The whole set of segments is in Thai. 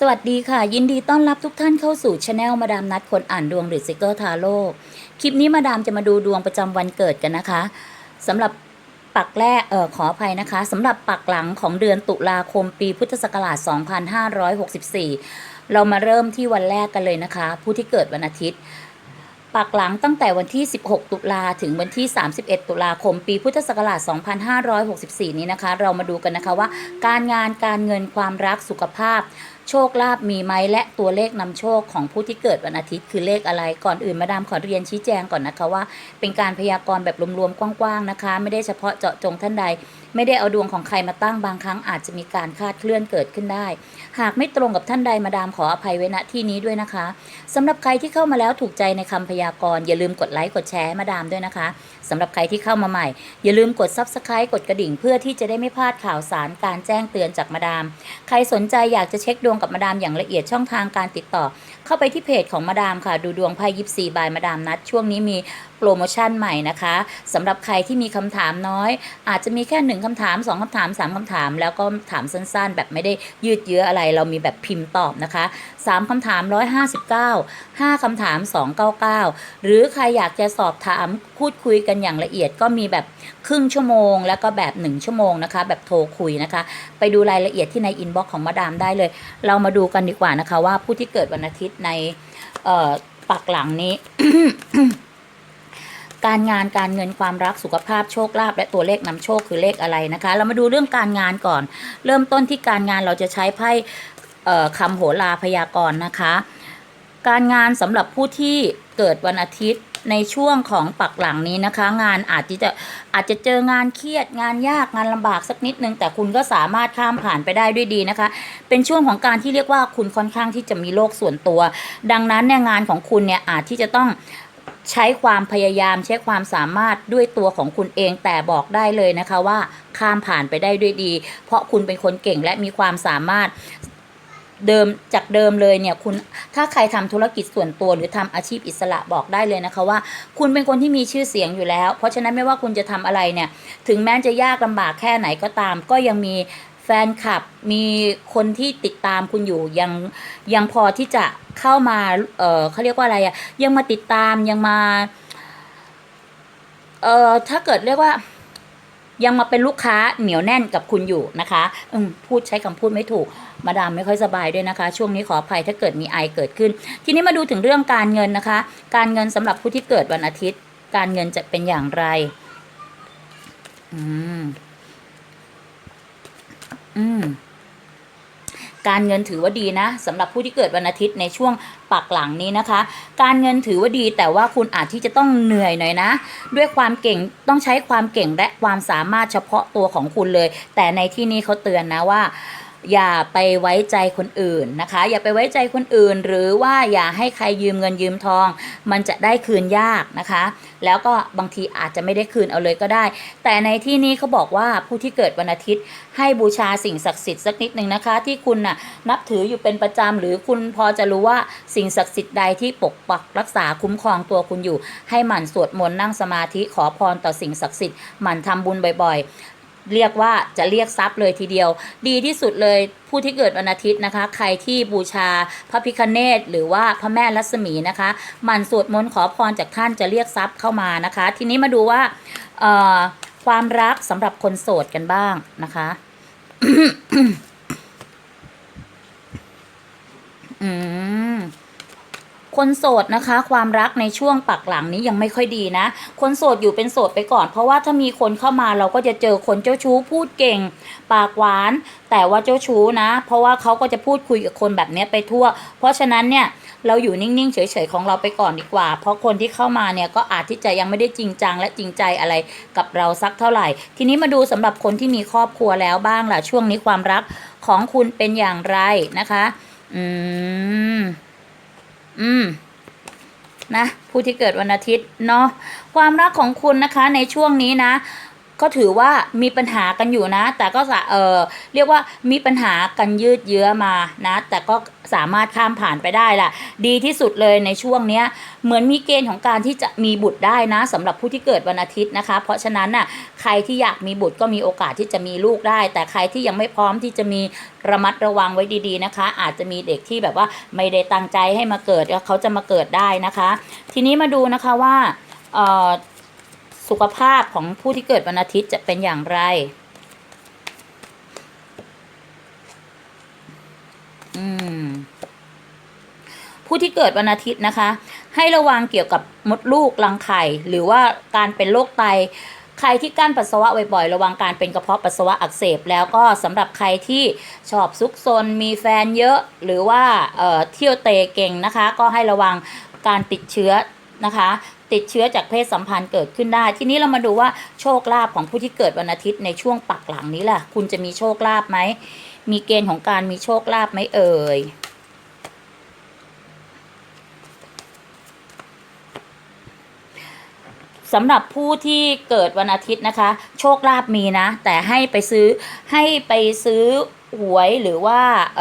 สวัสดีค่ะ ยินดีต้อนรับทุกท่านเข้าสู่ช anel มาดามนัดคนอ่านดวงหรือซิกเกอร์ทาโร่คลิปนี้มาดามจะมาดูดวงประจำวันเกิดกันนะคะสำหรับปักแรกเออขออภัยนะคะสำหรับปักหลังของเดือนตุลาคมปีพุทธศักราช 2564 เรามาเริ่มที่วันแรกกันเลยนะคะ ผู้ที่เกิดวันอาทิตย์ปักหลังตั้งแต่วันที่ 16 ตุลาถึงวันที่ 31 ตุลาคม ปีพุทธศักราช 2564 นี้นะคะ เรามาดูกันนะคะว่า การงานการเงินความรักสุขภาพ โชคลาภมีไหมและตัวเลขนำโชคของผู้ที่เกิดวันอาทิตย์คือเลขอะไรก่อนอื่นมาดามขอเรียนชี้แจงก่อนนะคะว่า เป็นการพยากรณ์แบบรวมๆกว้างๆนะคะ ไม่ได้เฉพาะเจาะจงท่านใด ไม่ได้เอาดวงของใครมาตั้งบางครั้งอาจจะมีการคาดเคลื่อนเกิดขึ้นได้ หากไม่ตรงกับท่านใดมาดามขออภัยไว้ณที่นี้ด้วยนะคะสำหรับใครที่เข้ามาแล้วถูกใจในคำพยากรณ์อย่าลืมกดไลค์กดแชร์มาดามด้วยนะคะสำหรับใครที่เข้ามาใหม่ อย่าลืมกด Subscribe กดกระดิ่งเพื่อที่จะได้ไม่พลาดข่าวสารการแจ้งเตือนจากมาดาม ใครสนใจอยากจะเช็คดวงกับมาดามอย่างละเอียดช่องทางการติดต่อ เข้าไปที่เพจของมาดามค่ะ ดูดวงไพ่ยิปซีบายมาดามนัดช่วงนี้มีโปรโมชั่นใหม่นะคะสำหรับใครที่มีคำถามน้อย อาจจะมีแค่หนึ่งคำถามสองคำถามสามคำถาม แล้วก็ถามสั้นๆ แบบไม่ได้ยืดเยื้ออะไร เรามีแบบพิมพ์ตอบนะคะสามคำถาม 159 5คำถาม 299 หรือใครอยากจะสอบถามพูดคุยกันอย่างละเอียดก็มีแบบครึ่งชั่วโมง แล้วก็แบบ 1 ชั่วโมงนะคะ แบบโทรคุยนะคะ ไปดูรายละเอียดที่ในอินบ็อกซ์ของมาดามได้เลย เรามาดูกันดีกว่านะคะ ว่าผู้ที่เกิดวันอาทิตย์ในปักหลังนี้ การงานการเงินความรักสุขภาพโชคลาภและตัวเลขนำโชคคือเลขอะไรนะคะ เรามาดูเรื่องการงานก่อน เริ่มต้นที่การงานเราจะใช้ไพ่คำโหราพยากรณ์นะคะ การงานสำหรับผู้ที่เกิดวันอาทิตย์ในช่วงของปักหลังนี้นะคะ งานอาจจะอาจจะเจองานเครียดงานยากงานลำบากสักนิดนึง แต่คุณก็สามารถข้ามผ่านไปได้ด้วยดีนะคะ เป็นช่วงของการที่เรียกว่าคุณค่อนข้างที่จะมีโลกส่วนตัว ดังนั้นเนี่ยงานของคุณเนี่ยอาจที่จะต้อง ใช้ความพยายามใช้ความสามารถด้วยตัวของคุณเองแต่บอกได้เลยนะคะว่าข้ามผ่านไปได้ด้วยดี เพราะคุณเป็นคนเก่งและมีความสามารถเดิมจากเดิมเลยเนี่ยคุณถ้าใครทำธุรกิจส่วนตัวหรือทำอาชีพอิสระบอกได้เลยนะคะว่า คุณเป็นคนที่มีชื่อเสียงอยู่แล้ว เพราะฉะนั้นไม่ว่าคุณจะทำอะไรเนี่ยถึงแม้จะยากลำบากแค่ไหนก็ตาม ก็ยังมี แฟนคลับมีคนที่ติดตามคุณอยู่ยังยังพอที่จะเข้ามา เออเขาเรียกว่าอะไรอะยังมาติดตามยังมา เออถ้าเกิดเรียกว่า ยังมาเป็นลูกค้าเหนียวแน่นกับคุณอยู่นะคะอืมพูดใช้คำพูดไม่ถูก มาดามไม่ค่อยสบายด้วยนะคะ ช่วงนี้ขออภัยถ้าเกิดมีไอเกิดขึ้น ทีนี้มาดูถึงเรื่องการเงินนะคะ การเงินสำหรับผู้ที่เกิดวันอาทิตย์ การเงินจะเป็นอย่างไร อืม อืมการเงินถือว่าดีนะสำหรับผู้ที่เกิดวันอาทิตย์ในช่วงปักหลังนี้นะคะ การเงินถือว่าดีแต่ว่าคุณอาจที่จะต้องเหนื่อยหน่อยนะ ด้วยความเก่งต้องใช้ความเก่งและความสามารถเฉพาะตัวของคุณเลย แต่ในที่นี้เขาเตือนนะว่า อย่าไปไว้ใจคนอื่นนะคะ อย่าไปไว้ใจคนอื่น หรือว่าอย่าให้ใครยืมเงินยืมทอง มันจะได้คืนยากนะคะ แล้วก็บางทีอาจจะไม่ได้คืนเอาเลยก็ได้ แต่ในที่นี้เขาบอกว่าผู้ที่เกิดวันอาทิตย์ ให้บูชาสิ่งศักดิ์สิทธิ์สักนิดหนึ่งนะคะ ที่คุณน่ะนับถืออยู่เป็นประจำหรือคุณพอจะรู้ว่าสิ่งศักดิ์สิทธิ์ใดที่ปกปักรักษาคุ้มครองตัวคุณอยู่ ให้หมั่นสวดมนต์นั่งสมาธิขอพรต่อสิ่งศักดิ์สิทธิ์หมั่นทำบุญบ่อยๆ เรียกว่าจะเรียกทรัพย์เลยทีเดียว ดีที่สุดเลยผู้ที่เกิดวันอาทิตย์นะคะ ใครที่บูชาพระพิคเนตหรือว่าพระแม่ลักษมีนะคะหมันสวดมนต์ขอพรจากท่านจะเรียกทรัพย์เข้ามานะคะ ทีนี้มาดูว่าความรักสำหรับคนโสดกันบ้างนะคะอืม คนโสดนะคะ ความรักในช่วงปักหลังนี้ยังไม่ค่อยดีนะ คนโสดอยู่เป็นโสดไปก่อน เพราะว่าถ้ามีคนเข้ามาเราก็จะเจอคนเจ้าชู้พูดเก่ง ปากหวาน แต่ว่าเจ้าชู้นะ เพราะว่าเขาก็จะพูดคุยกับคนแบบนี้ไปทั่ว เพราะฉะนั้นเนี่ยเราอยู่นิ่งๆเฉยๆของเราไปก่อนดีกว่า เพราะคนที่เข้ามาเนี่ยก็อาจที่จะยังไม่ได้จริงจังและจริงใจอะไรกับเราสักเท่าไหร่ ทีนี้มาดูสำหรับคนที่มีครอบครัวแล้วบ้างล่ะช่วงนี้ความรักของคุณเป็นอย่างไรนะคะ อืม อืมนะผู้ที่เกิดวันอาทิตย์เนาะความรักของคุณนะคะในช่วงนี้นะ ก็ถือว่ามีปัญหากันอยู่นะ แต่ก็เออเรียกว่ามีปัญหากันยืดเยื้อมานะ แต่ก็สามารถข้ามผ่านไปได้ล่ะ ดีที่สุดเลยในช่วงเนี้ยเหมือนมีเกณฑ์ของการที่จะมีบุตรได้นะสำหรับผู้ที่เกิดวันอาทิตย์นะคะ เพราะฉะนั้นน่ะใครที่อยากมีบุตรก็มีโอกาสที่จะมีลูกได้ แต่ใครที่ยังไม่พร้อมที่จะมีระมัดระวังไว้ดีๆนะคะ อาจจะมีเด็กที่แบบว่าไม่ได้ตั้งใจให้มาเกิดแล้วเขาจะมาเกิดได้นะคะ ทีนี้มาดูนะคะว่าเอ่อ สุขภาพของผู้ที่เกิดวันอาทิตย์จะเป็นอย่างไร อืม ผู้ที่เกิดวันอาทิตย์นะคะ ให้ระวังเกี่ยวกับมดลูกรังไข่ หรือว่าการเป็นโรคไต ใครที่กั้นปัสสาวะบ่อยๆ ระวังการเป็นกระเพาะปัสสาวะอักเสบ แล้วก็สำหรับใครที่ชอบซุกซนมีแฟนเยอะ หรือว่าเเที่ยวเตะเก่งนะคะ ก็ให้ระวังการติดเชื้อนะคะ ติดเชื้อจากเพศสัมพันธ์เกิดขึ้นได้ ทีนี้เรามาดูว่าโชคลาภของผู้ที่เกิดวันอาทิตย์ในช่วงปักหลังนี้ล่ะ คุณจะมีโชคลาภไหม มีเกณฑ์ของการมีโชคลาภไหมเอ่ยสำหรับผู้ที่เกิดวันอาทิตย์นะคะ โชคลาภมีนะ แต่ให้ไปซื้อให้ไปซื้อ หวยหรือว่าเ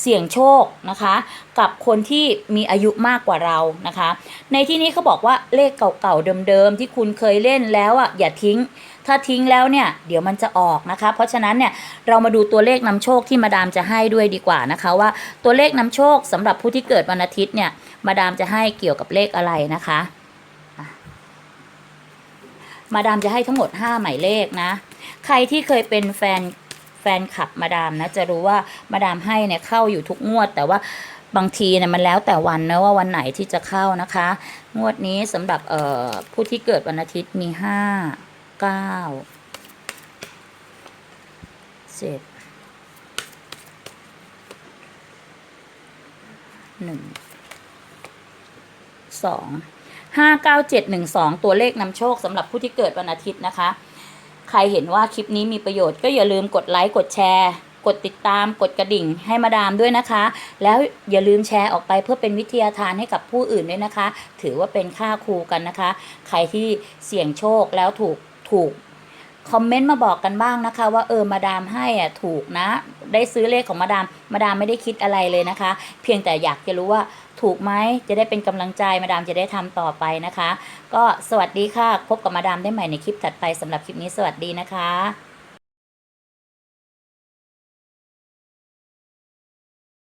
เสี่ยงโชคนะคะ กับคนที่มีอายุมากกว่าเรานะคะ ในที่นี้เขาบอกว่าเลขเก่าๆเดิมๆที่คุณเคยเล่นแล้วอะอย่าทิ้ง ถ้าทิ้งแล้วเนี่ยเดี๋ยวมันจะออกนะคะ เพราะฉะนั้นเนี่ยเรามาดูตัวเลขนำโชคที่มาดามจะให้ด้วยดีกว่านะคะ ว่าตัวเลขนำโชคสำหรับผู้ที่เกิดวันอาทิตย์เนี่ยมาดามจะให้เกี่ยวกับเลขอะไรนะคะมาดามจะให้ทั้งหมด 5 หมายเลขนะ ใครที่เคยเป็นแฟน แฟนคลับมาดามนะจะรู้ว่ามาดามให้เนี่ยเข้าอยู่ทุกงวด แต่ว่าบางทีเนี่ยมันแล้วแต่วันนะว่าวันไหนที่จะเข้านะคะ งวดนี้สำหรับเอ่อผู้ที่เกิดวันอาทิตย์มี5 9 7 1 2ห้าเก้าเจ็ดหนึ่งสองตัวเลขนำโชคสำหรับผู้ที่เกิดวันอาทิตย์นะคะ ใครเห็นว่าคลิปนี้มีประโยชน์ก็อย่าลืมกดไลค์กดแชร์กดติดตามกดกระดิ่งให้มาดามด้วยนะคะ แล้วอย่าลืมแชร์ออกไปเพื่อเป็นวิทยาทานให้กับผู้อื่นด้วยนะคะ ถือว่าเป็นค่าครูกันนะคะ ใครที่เสี่ยงโชคแล้วถูกถูก คอมเมนต์มาบอกกันบ้างนะคะ ว่าเออมาดามให้อะถูกนะ ได้ซื้อเลขของมาดามมาดามไม่ได้คิดอะไรเลยนะคะ เพียงแต่อยากจะรู้ว่าถูกไหมจะได้เป็นกำลังใจมาดามจะได้ทำต่อไปนะคะ ก็สวัสดีค่ะ พบกับมาดามได้ใหม่ในคลิปถัดไปสำหรับคลิปนี้สวัสดีนะคะ